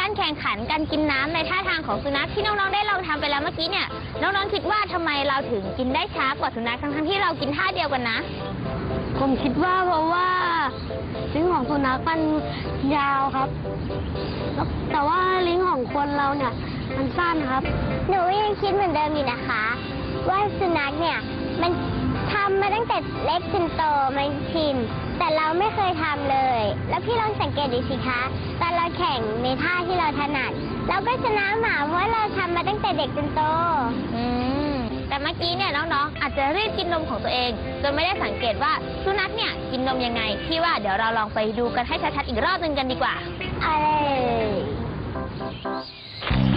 การแข่งขันการกินน้ำในท่าทางของสุนัขที่น้องๆได้ลองทำไปแล้วเมื่อกี้เนี่ย น้องๆคิดว่าทำไมเราถึงกินได้ช้ากว่าสุนัขทั้งๆที่เรากินท่าเดียวกันนะ ผมคิดว่าเพราะว่าลิ้นของสุนัขมันยาวครับแล้วแต่ว่าลิ้นของคนเราเนี่ย มันสั้นครับ หนูยังคิดเหมือนเดิมอยู่นะคะ ว่าสุนัขเนี่ย มันทำมาตั้งแต่เล็กจนโตมันชิน แต่เราไม่เคยทำเลย แล้วพี่ลองสังเกตดูสิคะ ตอนเราแข่งในท่าที่เราถนัด เราก็ชนะหมาเพราะว่าเราทำมาตั้งแต่เด็กจนโต อืม แต่เมื่อกี้เนี่ยน้องๆ อาจจะรีบกินนมของตัวเอง จนไม่ได้สังเกตว่าสุนัขเนี่ยกินนมยังไง พี่ว่าเดี๋ยวเราลองไปดูกันให้ชัดๆอีกรอบหนึงกันดีกว่าอะไรม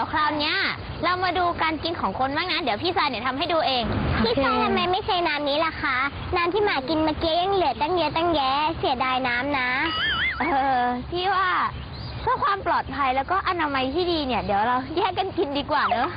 ดี๋ยวคราวเนี้ยเรามาดูการกินของคนบ้างนะ เดี๋ยวพี่ซายเนี่ยทำให้ดูเอง พี่ชายทำไมไม่ใช้น้ำนี้ล่ะคะ น้ำที่หมากินเมื่อกี้ยังเหลือตั้งเยอะตั้งแยะเสียดายน้ำนะ เออพี่ว่าเพื่อความปลอดภัยแล้วก็อนามัยที่ดีเนี่ย เดี๋ยวเราแยกกันกินดีกว่าเนอะ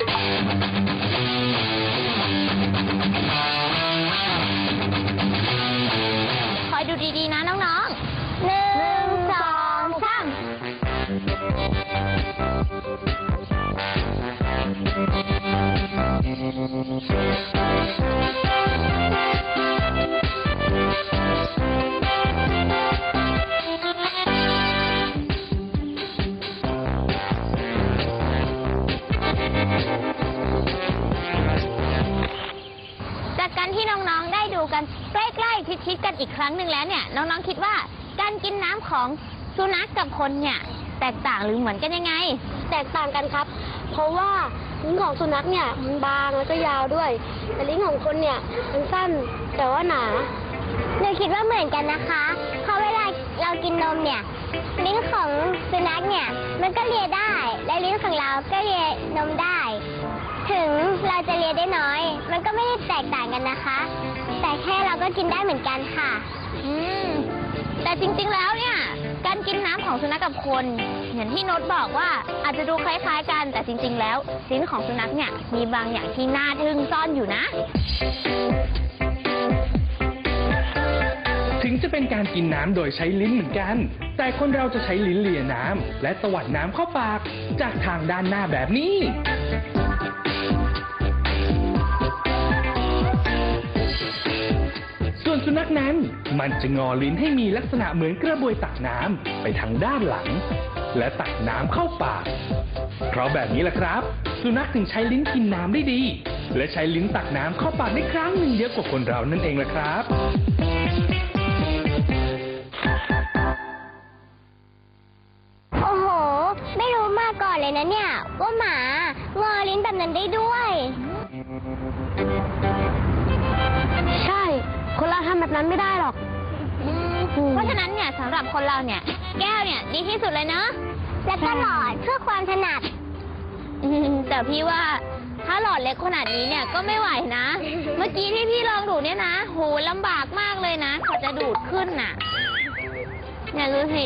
กันใกล้ๆชิดๆกันอีกครั้งหนึ่งแล้วเนี่ยน้องๆคิดว่าการกินน้ำของสุนัขกับคนเนี่ยแตกต่างหรือเหมือนกันยังไง แตกต่างกันครับ เพราะว่าลิ้นของสุนัขเนี่ยมันบางแล้วก็ยาวด้วย แต่ลิ้นของคนเนี่ยมันสั้นแต่ว่าหนา หนูคิดว่าเหมือนกันนะคะ เพราะเวลาเรากินนมเนี่ย ลิ้นของสุนัขเนี่ยมันก็เลียได้ และลิ้นของเราก็เลียนมได้ ถึงเราจะเลียได้น้อย มันก็ไม่ได้แตกต่างกันนะคะ แต่แค่เราก็กินได้เหมือนกันค่ะ อืม แต่จริงๆแล้วเนี่ย การกินน้ำของสุนัขกับคน อย่างที่โน้ตบอกว่าอาจจะดูคล้ายๆกัน แต่จริง ๆ แล้วลิ้นของสุนัขเนี่ยมีบางอย่างที่น่าทึ่งซ่อนอยู่นะ ถึงจะเป็นการกินน้ำโดยใช้ลิ้นเหมือนกัน แต่คนเราจะใช้ลิ้นเลียน้ำและตวัดน้ำเข้าปาก จากทางด้านหน้าแบบนี้ มันจะงอลิ้นให้มีลักษณะเหมือนกระบวยตักน้ำไปทางด้านหลัง และตักน้ำเข้าปาก เพราะแบบนี้แหละครับ สุนัขถึงใช้ลิ้นกินน้ำได้ดี และใช้ลิ้นตักน้ำเข้าปากได้ครั้งหนึ่งเยอะกว่าคนเรานั่นเองแหละครับโอ้โห ไม่รู้มาก่อนเลยนะเนี่ย ว่าหมางอลิ้นแบบนั้นได้ด้วย คนเราทำแบบนั้นไม่ได้หรอกอืมเพราะฉะนั้นเนี่ยสำหรับคนเราเนี่ย แก้วเนี่ยดีที่สุดเลยเนอะและก็หลอดเพื่อความถนัด อืมแต่พี่ว่าถ้าหลอดเล็กขนาดนี้เนี่ยก็ไม่ไหวนะ เมื่อกี้ที่พี่ลองดูดเนี่ยนะ โหลำบากมากเลยนะกว่าจะดูดขึ้นน่ะ เนี่ยรู้สิ